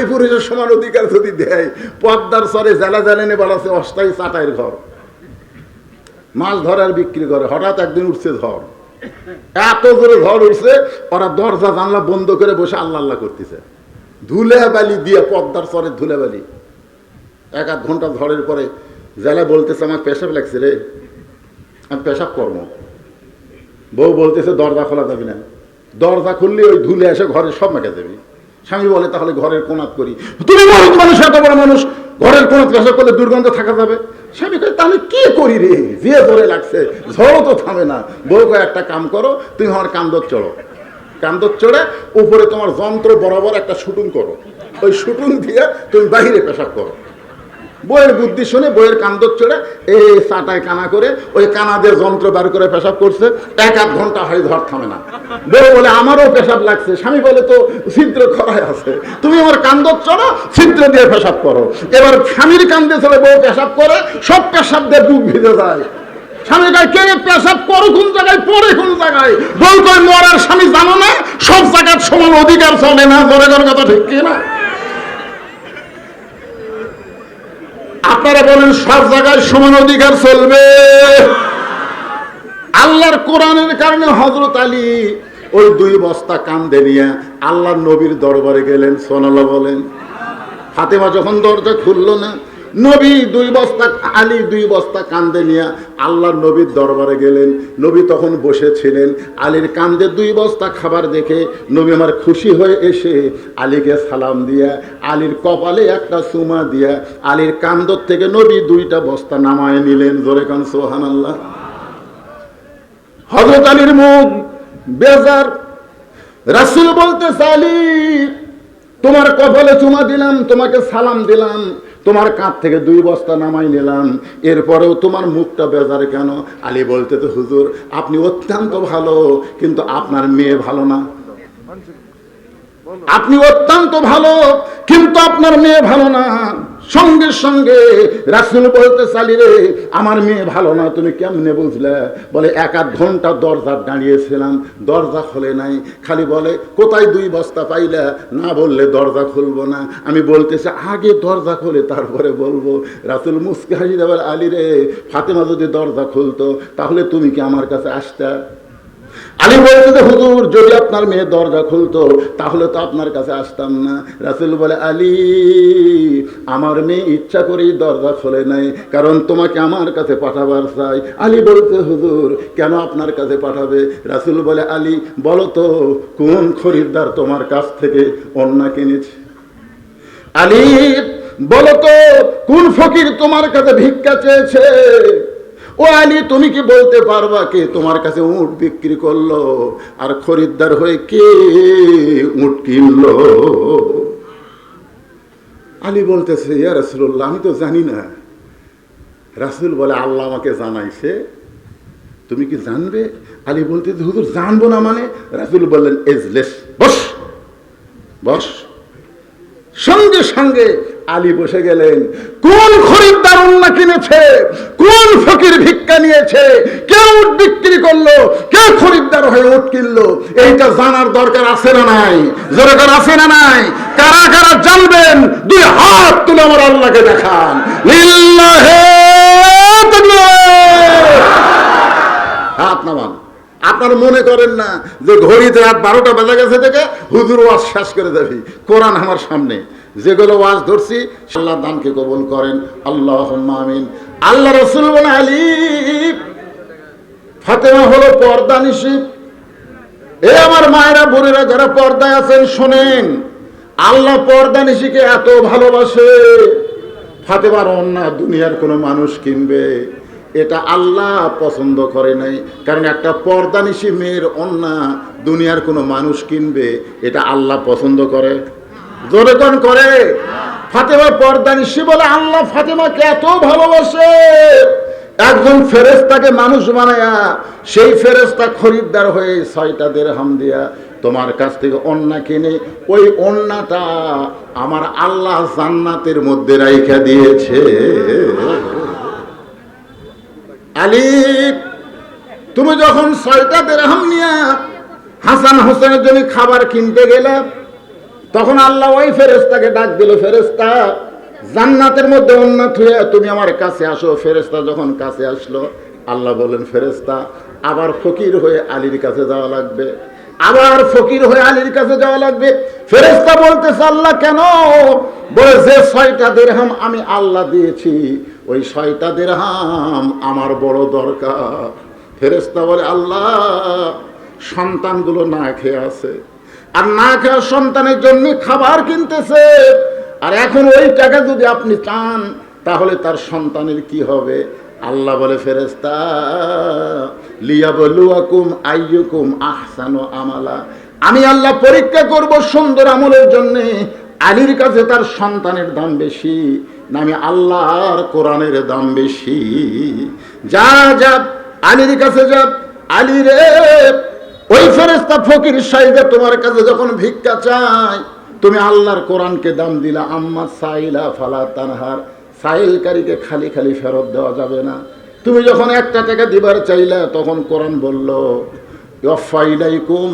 পুরুষের সমান অধিকার যদি দেয়, পদ্মার সরে জেলা অস্থায়ী ঘর। মাছ ধরে আর বিক্রি করে, হঠাৎ একদিন উঠছে ঝড়। এত ঝড় উঠছে, ওরা দরজা, জানলা বন্ধ করে বসে আল্লাহ আল্লাহ করতেছে। ধুলে বালি দিয়ে পদ্মার সরে ধুলে বালি এক আধ ঘণ্টা ঝড়ের পরে জেলা বলতেছে, আমার পেশাব লাগছে রে। আমি পেশাব কর্ম বউ বলতেছে, দরজা খোলা যাবি না। দরজা খুললে, ওই ধুলে এসে ঘরে সব মেখে দেবে স্বামী বলে, তাহলে ঘরের কোনাত করি। তুমি মহিত মানুষ, এত বড় মানুষ, ঘরের কোনাত পেশাব করলে দুর্গন্ধ থাকা যাবে। স্বামী কে তাহলে কি করি রে? যে ধরে লাগছে, ঝড়ও তো থামে না। বউ কয়ে, একটা কাম করো, তুমি আমার কান্দর চড়ো। কান্দর চড়ে, উপরে তোমার যন্ত্র বরাবর একটা শুটুং করো। ওই শুটুং দিয়ে তুমি বাহিরে পেশাব করো। বইয়ের বুদ্ধি শুনে, বইয়ের কান্দর চড়ে এই চাটায় কানা করে, ওই কানাদের যন্ত্র বার করে পেশাব করছে, এক আধ ঘণ্টা হয় ধর থামে না। বউ বলে, আমারও পেশাব লাগছে। স্বামী বলে, তো ছিদ্র করাই আছে। তুমি আমার কান্দর চড়ো ছিদ্র দিয়ে পেশাব করো। এবার স্বামীর কান্দে চলে বউ পেশাব করে, সব পেশাব দিয়ে বুক ভিজে যায়। স্বামী কয়, কে পেশাব করো কোন জায়গায়? পড়ে কোন জায়গায়? বউ কয়, মরার স্বামী জানো না, সব জায়গার সমান অধিকার চলে না। জোরে কথা ঠিক কি না আপনারা বলেন সব জায়গায় সমান অধিকার চলবে। আল্লাহর কোরআনের কারণে হজরত আলী ওই দুই বস্তা কান্দে নিয়ে আল্লাহ নবীর দরবারে গেলেন সোনালা বলেন। ফাতেমা যখন দরজা খুললো না নবী দুই বস্তা, আলী দুই বস্তা কান্দে নিয়ে আল্লাহর নবীর দরবারে গেলেন। নবী তখন বসেছিলেন। আলীর কান্দে দুই বস্তা খাবার দেখে নবী আমার খুশি হয়ে এসে আলীকে সালাম দিয়া, আলীর কপালে একটা সুমা দিয়া, আলীর কান্দর থেকে নবী দুইটা বস্তা নামায় নিলেন। জোরে কান সোহান আল্লাহ হজরত আলীর মুখ বেজার। রাসুল বলতে আলী, তোমার কপালে চুমা দিলাম, তোমাকে সালাম দিলাম। তোমার কাঁধ থেকে দুই বস্তা নামাই নিলাম। এরপরেও তোমার মুখটা বেজার কেন? আলী বলতে তো, হুজুর, আপনি অত্যন্ত ভালো, কিন্তু আপনার মেয়ে ভালো না। আপনি অত্যন্ত ভালো, কিন্তু আপনার মেয়ে ভালো না। সঙ্গে সঙ্গে রাসুল বলতে চালি রে, আমার মেয়ে ভালো না, তুমি কেমনে বুঝলে? বলে, এক আধ ঘণ্টা দরজা দাঁড়িয়েছিলাম, দরজা খোলে নাই। খালি বলে, কোথায় দুই বস্তা পাইলে? না বললে, দরজা খুলবো না। আমি বলতেছি, আগে দরজা খোলে, তারপরে বলব। রাসুল মুসকে হাসি দেবার আলী রে, ফাতেমা যদি দরজা খুলতো, তাহলে তুমি কি আমার কাছে আসতা? আলী বলতে যে হুজুর যদি আপনার মেয়ে দরজা খুলতো, তাহলে তো আপনার কাছে আসতাম না। রাসুল বলে, আলী, আমার মেয়ে ইচ্ছা করেই দরজা খোলে নাই, কারণ তোমাকে আমার কাছে পাঠাবার চাই। আলী বলতে হুজুর, কেন আপনার কাছে পাঠাবে? রাসুল বলে, আলী, বলো তো, কোন খরিদ্দার তোমার কাছ থেকে অন্যা কিনেছে? আলী, বলো তো, কোন ফকির তোমার কাছে ভিক্ষা চেয়েছে? ও আলী তুমি কি বলতে পারবা কে? তোমার কাছে উট বিক্রি করল, আর খরিদ্দার হয়ে কে উট কিনলো? আলী বলতেছে, ইয়া রাসুল্লাহ আমি তো জানি না। রাসুল বলে, আল্লাহ আমাকে জানাইছে। তুমি কি জানবে? আলী বলতে হুজুর, জানব না মানে? রাসুল বললেন, এজলেস, বস বস। সঙ্গে সঙ্গে আলী বসে গেলেন, কোন খরিদ্দার অন্যা কিনেছে? কোন ফকির ভিক্ষা নিয়েছে? কে উট বিক্রি করল কে খরিদ্দার হয়ে উট কিনলো। এইটা জানার দরকার আছে না নাই? জোরকার আছে না নাই? কারা কারা জানবেন? দুই হাত তুলে আমার আল্লাহকে দেখান। হাত নামান। আপনার মনে করেন না যে ঘড়িতে রাত বারোটা বেজে গেছে থেকে হুজুর ওয়াজ শেষ করে দেবি। কোরআন আমার সামনে। যেগুলো ওয়াজ ধরছি আল্লাহ দানকে কবুল করেন। আল্লাহ আমিন। আল্লাহ রসুল বলে আলী, ফাতেমা হলো পর্দা নিশি এ আমার মায়েরা, বোনেরা যারা পর্দায় আছেন, শোনেন, আল্লাহ পর্দা নিশিকে এত ভালোবাসে। ফাতেমার অন্য দুনিয়ার কোনো মানুষ কিনবে। এটা আল্লাহ পছন্দ করে নাই। কারণ একটা পর্দানিশি মেয়ের অন্যা দুনিয়ার কোনো মানুষ কিনবে, এটা আল্লাহ পছন্দ করে। জোরে করে। ফাতেমা পর্দানিশি বলে, আল্লাহ ফাতেমাকে এত ভালোবাসে। একজন ফেরেস্তাকে মানুষ বানায়া, সেই ফেরেস্তা খরিদ্দার হয়ে ছয়টা দের হাম দিয়া তোমার কাছ থেকে অন্যা কিনে, ওই অন্যটা আমার আল্লাহ জান্নাতের মধ্যে রাইখা দিয়েছে। আলী, তুমি যখন ছয়টা দেড়হাম নিয়া হাসান হোসেনের জন্য খাবার কিনতে গেলে তখন আল্লাহ ওই ফেরেস্তাকে ডাক দিল ফেরেস্তা জান্নাতের মধ্যে উন্নত হয়ে তুমি আমার কাছে আসো। ফেরেস্তা যখন কাছে আসলো, আল্লাহ বলেন ফেরেস্তা আবার ফকির হয়ে আলীর কাছে যাওয়া লাগবে। আবার ফকির হয়ে আলীর কাছে যাওয়া লাগবে। ফেরেস্তা বলতেছে, আল্লাহ, কেন? বলে, যে ছয়টা দেড়হাম আমি আল্লাহ দিয়েছি, ওই ছয়টা দেড়হাম আমার বড় দরকার। ফেরেস্তা বলে, আল্লাহ, সন্তানগুলো না খেয়ে আছে। আর না খাওয়া সন্তানের জন্য খাবার কিনতেছে। আর এখন ওই টাকা যদি আপনি চান, তাহলে তার সন্তানের কি হবে? আল্লাহ বলে ফেরেস্তা লিয়াবলুয়াকুম আইয়ুকুম আহসানু আমালা। আমি আল্লাহ পরীক্ষা করব সুন্দর আমলের জন্য। আলীর কাছে তার সন্তানের দাম বেশি, না আমি আল্লাহর কোরআনের দাম বেশি। যা যা, আলীর কাছে যা, আলী রে ওই ফেরেস্তা ফকির সাহেবে তোমার কাছে যখন ভিক্ষা চাই তুমি আল্লাহর কোরআনকে দাম দিলা, আম্মা সাইলা ফালা তানহার, সাইলকারীকে খালি খালি ফেরত দেওয়া যাবে না। তুমি যখন একটা টাকা দিবার চাইলা, তখন কোরআন বলল ইয়ফাইলাইকুম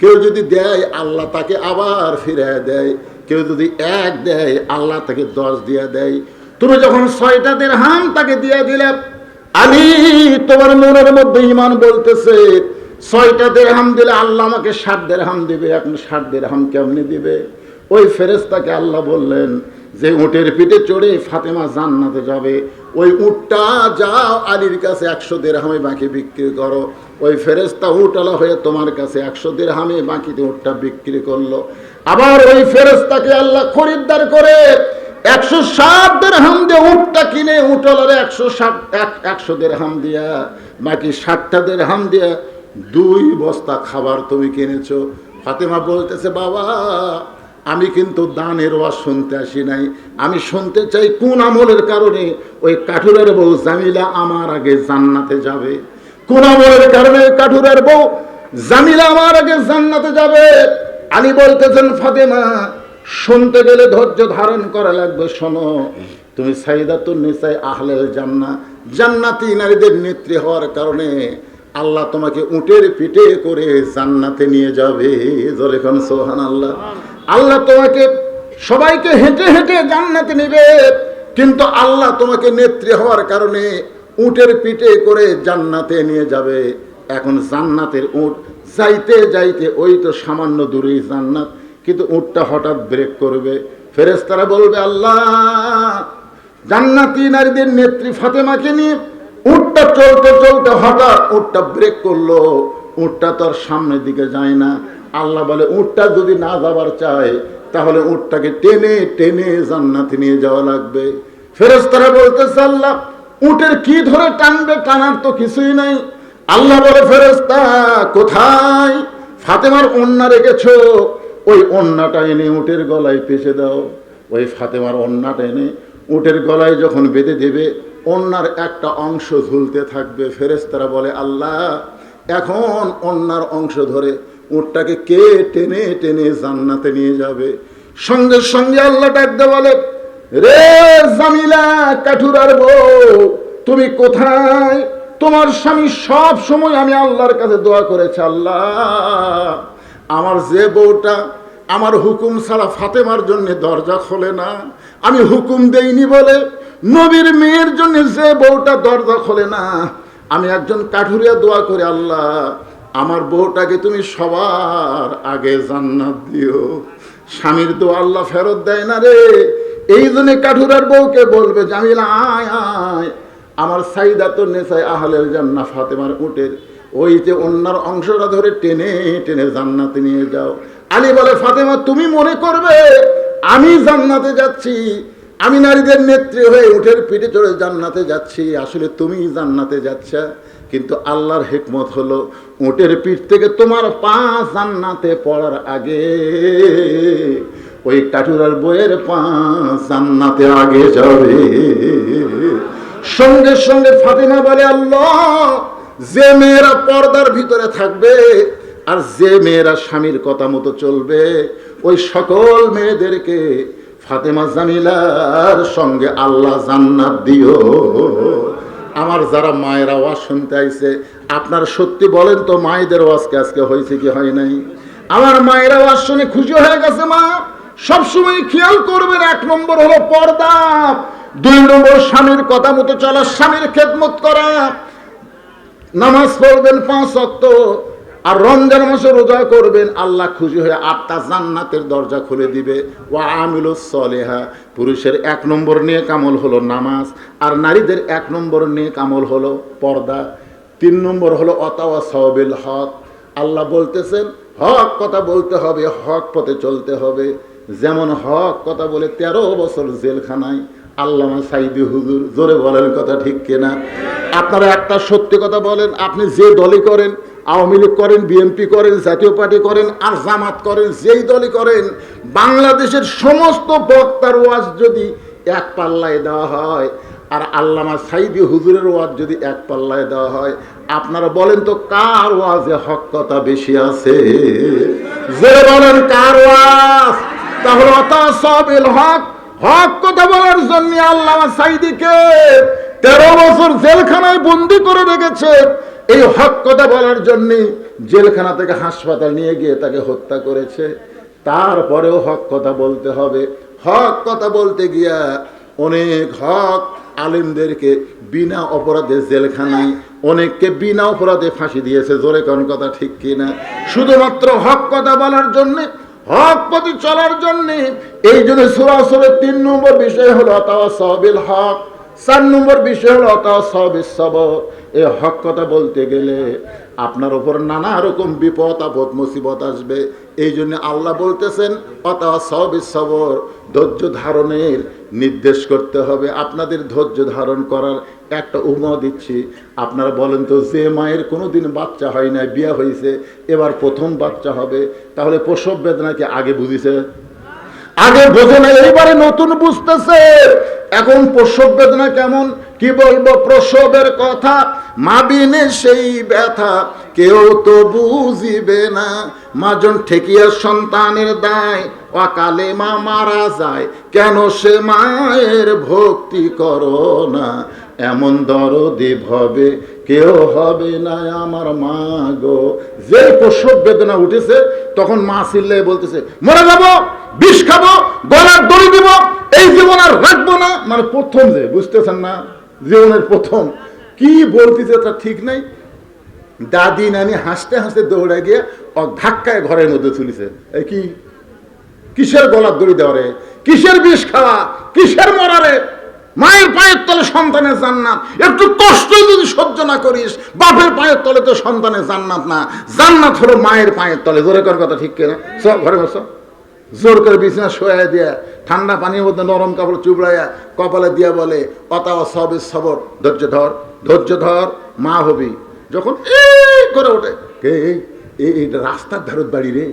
কেউ যদি দেয়, আল্লাহ তাকে আবার ফিরে দেয়। কেউ যদি এক দেয়, আল্লাহ তাকে দশ দিয়ে দেয়। তুমি যখন ছয়টা দের হাম তাকে দিয়ে দিলে, আমি তোমার মনের মধ্যে ইমান বলতেছে ছয়টা দেড়হাম দিলে আল্লাহ আমাকে ষাট দেড়হাম দিবে, এখন ষাট দেড়হাম কেমনি দিবে? ওই ফেরেস্তাকে আল্লাহ বললেন, যে উটের পিঠে চড়ে ফাতেমা জান্নাতে যাবে, ওই উটটা যাও আলীর কাছে একশো দেড়হামে বাকি বিক্রি করো। ওই ফেরেস্তা উটওয়ালা হয়ে তোমার কাছে একশো দেড়হামে বাকিতে উটটা বিক্রি করল। আবার ওই ফেরেস্তাকে আল্লাহ খরিদ্দার করে একশো ষাট দেড়হাম দিয়ে উটটা কিনে উটলারে একশো ষাট এক, একশো দেড়হাম দিয়া, বাকি ষাটটা দেড়হাম দিয়া দুই বস্তা খাবার তুমি কিনেছ। ফাতেমা বলতেছে, বাবা, আমি কিন্তু দানের ওয়াজ শুনতে আসি নাই। আমি শুনতে চাই কোন আমলের কারণে ওই কাঠুরের বউ জামিলা আমার আগে জান্নাতে যাবে? কোন আমলের কারণে কাঠুরের বউ জামিলা আমার আগে জান্নাতে যাবে? আলী বলতেছেন, ফাতেমা, শুনতে গেলে ধৈর্য ধারণ করা লাগবে, শোনো। তুমি সাইদাতুন নিসাই আহলেল জান্না জান্নাতি নারীদের নেত্রী হওয়ার কারণে আল্লাহ তোমাকে উটের পিঠে করে জান্নাতে নিয়ে যাবে। জরেখন সোহান আল্লাহ আল্লাহ তোমাকে সবাইকে হেঁটে হেঁটে জান্নাতে নেবে। কিন্তু আল্লাহ তোমাকে নেত্রী হওয়ার কারণে উটের পিঠে করে জান্নাতে নিয়ে যাবে। এখন জান্নাতের উট যাইতে যাইতে ওই তো সামান্য দূরেই জান্নাত, কিন্তু উটটা হঠাৎ ব্রেক করবে। ফেরেস্তারা বলবে, আল্লাহ, জান্নাতি নারীদের নেত্রী ফাতেমাকে নিয়ে উটটা চলতে চলতে হঠাৎ উটটা ব্রেক করল, উটটা তো আর সামনের দিকে যায় না। আল্লাহ বলে, উটটা যদি না যাবার চায়, তাহলে উটটাকে টেনে টেনে জান্নাতে নিয়ে যাওয়া লাগবে। ফেরেস্তারা বলতেছে, আল্লাহ, উটের কি ধরে টানবে, টানার তো কিছুই নাই। আল্লাহ বলে ফেরেস্তা কোথায়? ফাতেমার অন্যা রেখেছো? ওই অন্যটা এনে উটের গলায় পেঁচে দাও। ওই ফাতেমার অন্যটা এনে উটের গলায় যখন বেঁধে দেবে অন্যার একটা অংশ ঝুলতে থাকবে ফেরেস্তারা বলে, আল্লাহ, এখন অন্যার অংশ ধরে উটটাকে কে টেনে টেনে জান্নাতে নিয়ে যাবে? সঙ্গে সঙ্গে আল্লাহ ডাকতে বলে, রে জামিলা কাঠুরার বউ, তুমি কোথায়? তোমার স্বামী সব সময় আমি আল্লাহর কাছে দোয়া করেছি, আল্লাহ, আমার যে বউটা আমার হুকুম ছাড়া ফাতেমার জন্য দরজা খোলে না, আমি হুকুম দেইনি বলে নবীর মেয়ের জন্য যে বউটা দরজা খোলে না, আমি একজন কাঠুরিয়া দোয়া করে, আল্লাহ, আমার বউটাকে তুমি সবার আগে জান্নাত দিও। স্বামীর তো আল্লাহ ফেরত দেয় না রে। এই জন্য কাঠুরার বউকে বলবে, জামিলা, আয় আয়। আমার সাইদা তো নেশায় আহলের জান্না ফাতেমার উটের ওই যে অন্যার অংশটা ধরে টেনে টেনে জান্নাতে নিয়ে যাও। আলী বলে, ফাতেমা, তুমি মনে করবে, আমি জান্নাতে যাচ্ছি। আমি নারীদের নেত্রী হয়ে উঠের পিঠে চড়ে জান্নাতে যাচ্ছি। আসলে তুমি জান্নাতে যাচ্ছ, কিন্তু আল্লাহর হেকমত হলো উটের পিঠ থেকে তোমার পা জান্নাতে পড়ার আগে, ওই কাঠুরার বইয়ের পা জান্নাতে আগে যাবে। সঙ্গে সঙ্গে ফাতেমা বলে, আল্লাহ, যে মেয়েরা পর্দার ভিতরে থাকবে আর যে মেয়েরা স্বামীর কথা মতো চলবে, ওই সকল মেয়েদেরকে ফাতেমা জামিলার সঙ্গে আল্লাহ জান্নাত দিও। আমার যারা মায়েরা ওয়াজ শুনতে আইছে, আপনার সত্যি বলেন তো মায়েদের ওয়াজকে আজকে হয়েছে কি হয় নাই? আমার মায়েরা ওয়াজ শুনে খুশি হয়ে গেছে মা। সবসময় খেয়াল করবেন, এক নম্বর হলো পর্দা, দুই নম্বর স্বামীর কথা মতো চলা, স্বামীর খেদমত করা। নামাজ পড়বেন পাঁচ অক্ত আর রমজান মাসে রোজা করবেন, আল্লাহ খুশি হয়ে আটটা জান্নাতের দরজা খুলে দিবে। ও আমিল সলেহা, পুরুষের এক নম্বর নিয়ে কামল হলো নামাজ, আর নারীদের এক নম্বর নিয়ে কামল হলো পর্দা। তিন নম্বর হলো অতাওয়া সহবিল হক। আল্লাহ বলতেছেন, হক কথা বলতে হবে, হক পথে চলতে হবে। যেমন হক কথা বলে তেরো বছর জেলখানায়, আল্লামা সাইদি হুজুর, জোরে বলেন কথা ঠিক কিনা? আপনারা একটা সত্যি কথা বলেন, আপনি যে দলই করেন আওয়ামী লীগ করেন, বিএনপি করেন, জাতীয় পার্টি করেন, আর জামাত করেন, যেই দলই করেন, বাংলাদেশের সমস্ত বক্তার ওয়াজ যদি এক পাল্লায় দেওয়া হয়, আর আল্লামা সাইদি হুজুরের ওয়াজ যদি এক পাল্লায় দেওয়া হয়, আপনারা বলেন তো কার ওয়াজে হক কথা বেশি আছে? যে বলেন, কার ওয়াজ? তাহলে অত সবিল হক হক কথা বলার জন্য আল্লামা সাইদিকে তেরো বছর জেলখানায় বন্দি করে রেখেছে। এই হক কথা বলার জন্য জেলখানা থেকে হাসপাতাল নিয়ে গিয়ে তাকে হত্যা করেছে। তারপরেও হক কথা বলতে হবে। হক কথা বলতে গিয়া অনেক হক আলিমদেরকে বিনা অপরাধে জেলখানায়, অনেককে বিনা অপরাধে ফাঁসি দিয়েছে। জোরে কোন কথা ঠিক কিনা? শুধুমাত্র হক কথা বলার জন্যে, হক পথে চলার জন্যে, এই জন্য সুরাসরের তিন নম্বর বিষয় হলো অতাওয়া সবিল হক। চার নম্বর বিষয় হলো অতাওয়া সবিল সব হক কথা বলতে গেলে আপনার উপর নানা রকম বিপদ, আপদ, মুসিবত আসবে। এই জন্য আল্লাহ বলতেছেন সবিল সবর ধৈর্য ধারণের নির্দেশ করতে হবে। আপনাদের ধৈর্য ধারণ করার একটা উমা দিচ্ছি। আপনারা বলেন তো, যে মায়ের কোনো দিন বাচ্চা হয় না বিয়ে হয়েছে এবার প্রথম বাচ্চা হবে। তাহলে প্রসব বেদনাকে আগে বুঝিছে? আগে বোঝে না এইবারে নতুন বুঝতেছে। এখন প্রসব বেদনা কেমন, কি বলব, প্রসবের কথা। মাবিনে সেই ব্যথা, কেউ তো বুঝিবে না। মাজন ঠেকিয়া সন্তানের দায়, অকালে মা মারা যায়, কেন সে মায়ের ভক্তি করো না? এমন দরদি ভবে কেউ হবে না আমার মা গো। যে প্রসব বেদনা উঠেছে, তখন মা চিল্লে বলতেছে, মরে যাব, বিষ খাব, গলার দড়ি দিব, এই জীবন আর রাখব না। মানে প্রথম যে, বুঝতেছেন না? জীবনের প্রথম। কি বলতেছে তা ঠিক নাই। দাদি নানি হাসতে হাসতে দৌড়ে গিয়ে ধাক্কায় ঘরের মধ্যে তুলিছে এই কি? কিসের গলার দড়ি দেওয়া রে? কিসের বিষ খাওয়া? কিসের মরারে মায়ের পায়ের তলে সন্তানের জান্নাত। একটু কষ্ট যদি সহ্য না করিস, বাপের পায়ের তলে তো সন্তানের জান্নাত না। জান্নাত হলো মায়ের পায়ের তলে। জোরে কর কথা ঠিক কিনা? সব ঘরে বসো। জোর করে বিছনা শোয়া দিয়া, ঠান্ডা পানির মধ্যে নরম কাপড় চুবড়াইয়া কপালে দিয়া বলে, অতাওয়া সবে সবর। ধৈর্য ধর ধৈর্য ধর, মা হবি। যখন এই করে ওঠে এই রাস্তার ধারত বাড়ি রে।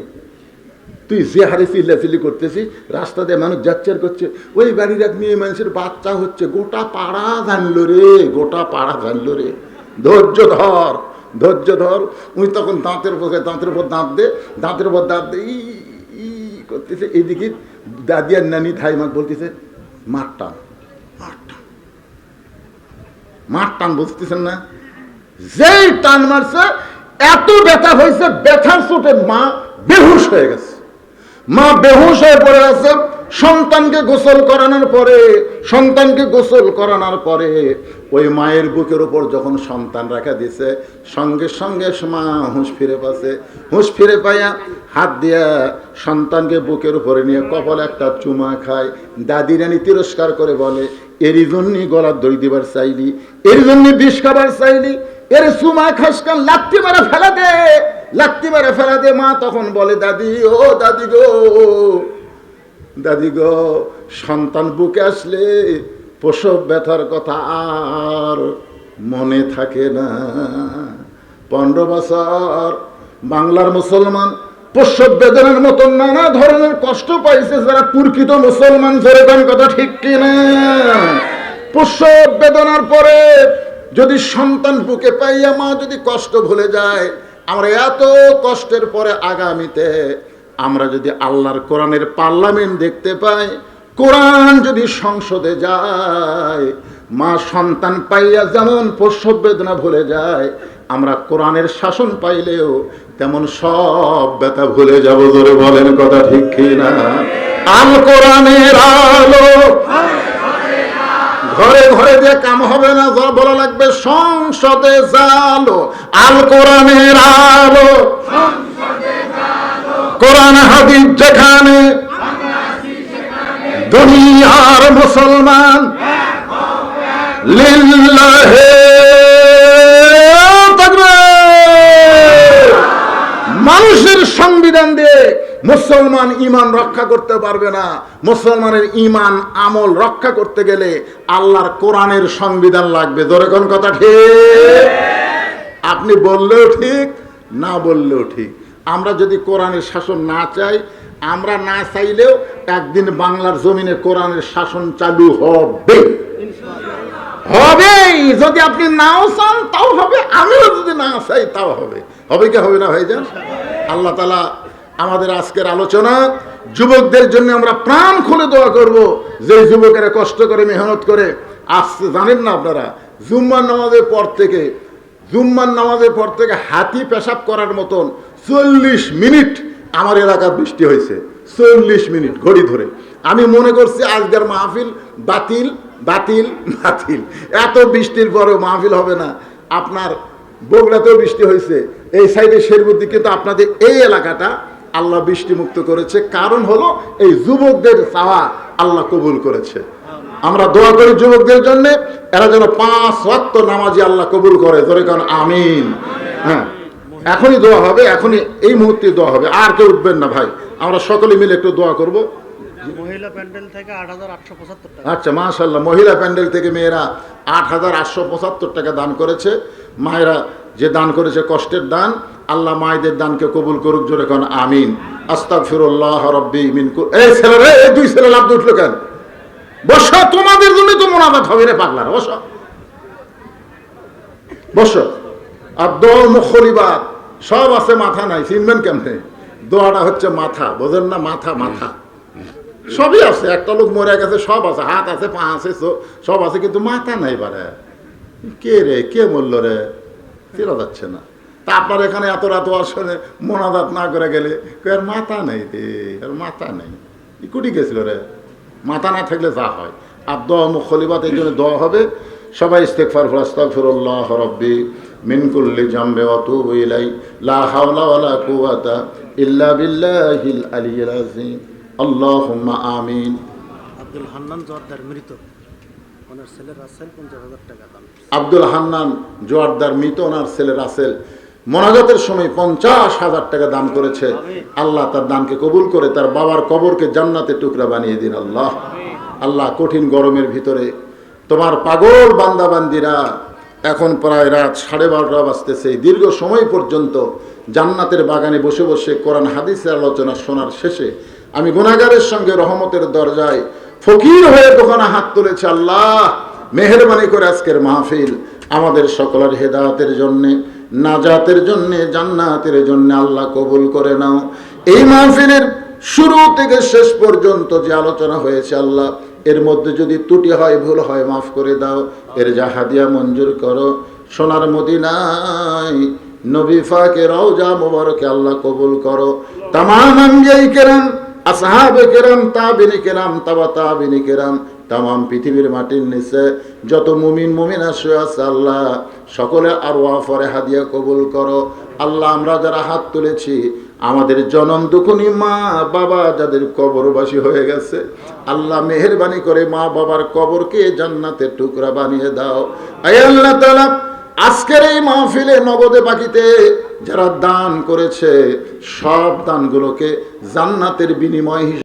তুই যে হারে চিল্লাচিল্লি করতেছি, রাস্তা দিয়ে মানুষ যাচ্ছে করছে। ওই বাড়ির এক মেয়ে মানুষের বাচ্চা হচ্ছে, গোটা পাড়া জানলো রে, গোটা পাড়া জানলো রে। ধৈর্য ধর ধৈর্য ধর। উনি তখন দাঁতের উপর দাঁতের উপর দাঁত দে, দাঁতের উপর দাঁত দে, ই করতেছে। এদিকে দাদিয়ার নানি ঠাইমাক বলতেছে, মার টান মার টান। মার টান বুঝতেছেন না? যেই টান মারছে, এত ব্যথা হয়েছে, ব্যথার চোটে মা বেহুশ হয়ে গেছে। মা বেহুশ হয়ে পড়ে আছে সন্তানকে গোসল করানোর পরে, সন্তানকে গোসল করানোর পরে ওই মায়ের বুকের উপর যখন সন্তান রাখা দিছে, সঙ্গে সঙ্গে মা হুঁশ ফিরে পাছে হুঁশ ফিরে পাইয়া হাত দিয়া সন্তানকে বুকের উপরে নিয়ে কপাল একটা চুমা খায়। দাদি রানী তিরস্কার করে বলে, এরই জন্যই গলার দড়ি দিবার চাইলি এর জন্য বিষ খাবার চাইলি, এর সুমা খাসকান লাত্তি মারা ফেলা দে। লাত্তি মারা ফেলা দে মা, তখন বলে, দাদি, ও দাদি গো দাদি গো, সন্তান বুকে আসলে প্রসব ব্যথার কথা আর মনে থাকে না। পনেরো বছর বাংলার মুসলমান প্রসব বেদনার মতন নানা ধরনের কষ্ট পাইছে, যারা প্রকৃত মুসলমান যেরকম কথা ঠিক কিনা? প্রসব বেদনার পরে যদি সন্তান বুকে পাইয়া মা যদি কষ্ট ভুলে যায় আমরা এত কষ্টের পরে আগামীতে আমরা যদি আল্লাহর কোরআনের পার্লামেন্ট দেখতে পাই, কোরআন যদি সংসদে যায়, মা সন্তান পাইয়া যেমন প্রসব বেদনা ভুলে যায়, আমরা কোরআনের শাসন পাইলেও তেমন সব ব্যথা ভুলে যাব ধরে বলেন কথা ঠিক কি না আল কোরআনের আলো ঘরে কাম হবে না, যা বলা লাগবে সংসদে জালো, আল কোরআনের আলো। কোরআন হাদিস যেখানে, দুনিয়ার মুসলমান, লিল্লাহে মানুষের সংবিধান দিয়ে মুসলমান ইমান রক্ষা করতে পারবে না। মুসলমানের ইমান আমল রক্ষা করতে গেলে আল্লাহর কোরআনের সংবিধান লাগবে। ধরে কোন কথা ঠিক? আপনি বললেও ঠিক, না বললেও ঠিক। আমরা যদি কোরআনের শাসন না চাই, আমরা না চাইলেও একদিন বাংলার জমিনে কোরআনের শাসন চালু হবে। হবেই যদি আপনি নাও চান, তাও হবে। আমিও যদি না চাই, তাও হবে। হবে কি হবে না ভাইজান? আল্লাহ তালা আমাদের আজকের আলোচনা, যুবকদের জন্য আমরা প্রাণ খুলে দোয়া করব। যে যুবকেরা কষ্ট করে, মেহনত করে আসছে জানেন না আপনারা, জুম্মার নামাজের পর থেকে, জুম্মার নামাজের পর থেকে হাতি পেশাব করার মতন চল্লিশ মিনিট আমার এলাকার বৃষ্টি হয়েছে। চল্লিশ মিনিট ঘড়ি ধরে। আমি মনে করছি আজকের মাহফিল বাতিল বাতিল বাতিল। এত বৃষ্টির পরেও মাহফিল হবে না। আপনার বগুড়াতেও বৃষ্টি হয়েছে। এই সাইডে শেরবুদ্দি, কিন্তু আপনাদের এই এলাকাটা আল্লাহ বৃষ্টি মুক্ত করেছে। কারণ হলো এই যুবকদের চাওয়া আল্লাহ কবুল করেছে। আমরা দোয়া করি যুবকদের জন্য এরা যেন পাঁচ ওয়াক্ত নামাজি আল্লাহ কবুল করে। ধরে কারণ আমিন। হ্যাঁ এখনই দোয়া হবে এখনই এই মুহূর্তে দোয়া হবে। আর কেউ উঠবেন না ভাই। আমরা সকলে মিলে একটু দোয়া করব। মহিলা প্যান্ডেল থেকে আট হাজার আটশো পঁচাত্তর আচ্ছা মাশাল্লাহ মহিলা প্যান্ডেল থেকে মেয়েরা আট হাজার আটশো পঁচাত্তর টাকা দান করেছে। মায়েরা যে দান করেছে কষ্টের দান আল্লাহ মায়েদের দানকে কবুল করুক, জোরে কোন, আমিন। মিন তোমাদের জন্য সব আছে মাথা নাই, চিনবেন দোয়াটা হচ্ছে মাথা, বোঝেন না, মাথা মাথা। সবই আছে, একটা লোক মরে গেছে, সব আছে, হাত আছে, পা আছে সব আছে, কিন্তু মাথা নাই বারে। কে রে, কে মরল রে? চেনা যাচ্ছে না। তা আপনার এখানে এত রাত আসলে মোনাজাত না করে গেলে? আর মাথা নেই রে আর মাথা নেই। ই কুটি গেছিল রে। মাথা না থাকলে যা হয়। আর দোয়া মুখলিবাত এই জন্য দোয়া হবে। সবাই ইস্তেকফার আস্তাগফিরুল্লাহ রব্বি মিন কুল্লি জামবে ওয়াতুবু ইলাই লা হাওলা ওয়ালা কুওয়াতা ইল্লা বিল্লাহিল আলিয়্যিল আযীম। আল্লাহুম্মা আমিন। আব্দুল হান্নান জোয়ারদার মৃত। ওনার ছেলে রাসেল পঞ্চাশ হাজার টাকা দাম। আব্দুল হান্নান জোয়ারদার মৃত ওনার ছেলে রাসেল। মোনাজাতের সময় পঞ্চাশ হাজার টাকা দান করেছে। আল্লাহ তার দানকে কবুল করে তার বাবার কবরকে জান্নাতে টুকরা বানিয়ে দিন আল্লাহ। আল্লাহ কঠিন গরমের ভিতরে তোমার পাগল বান্দাবান্দিরা এখন প্রায় রাত সাড়ে বারোটা বাজতেছে। দীর্ঘ সময় পর্যন্ত জান্নাতের বাগানে বসে বসে কোরআন, হাদিসের আলোচনা শোনার শেষে আমি গুণাগারের সঙ্গে রহমতের দরজায় ফকির হয়ে দোকানে হাত তুলেছে আল্লাহ। মেহরবানি করে আজকের মাহফিল আমাদের সকলের হেদায়তের জন্যে। নাজাতের জন্যে, জান্নাতের জন্য আল্লাহ কবুল করে নাও। এই মাহফিলের শুরু থেকে শেষ পর্যন্ত যে আলোচনা হয়েছে আল্লাহ, এর মধ্যে যদি ত্রুটি হয়, ভুল হয়, মাফ করে দাও। এর জাহাদিয়া মঞ্জুর করো। সোনার মদিনায় নবী ফাকে রওজা মোবারকে আল্লাহ কবুল করো। তামাম আম্বিয়াই কেরাম, আসহাবে কেরাম, তাবিনী কেরাম, তাবা তাবিনী কেরাম, তামাম পৃথিবীর মাটির নিচে যত মুমিন মুমিন আসে আছে আল্লাহ। সকলে আর ওয়াফরে হাদিয়া কবুল করো। আল্লাহ, আমরা যারা হাত তুলেছি, আমাদের জনম দুখুনি মা বাবা যাদের কবরবাসী হয়ে গেছে, আল্লাহ মেহরবানি করে মা বাবার কবরকে জান্নাতের টুকরা বানিয়ে দাও। আল্লাহ তাআলা, আজকের এই মাহফিলে নগদে বাকিতে যারা দান করেছে, সব দানগুলোকে জান্নাতের বিনিময় হিসেবে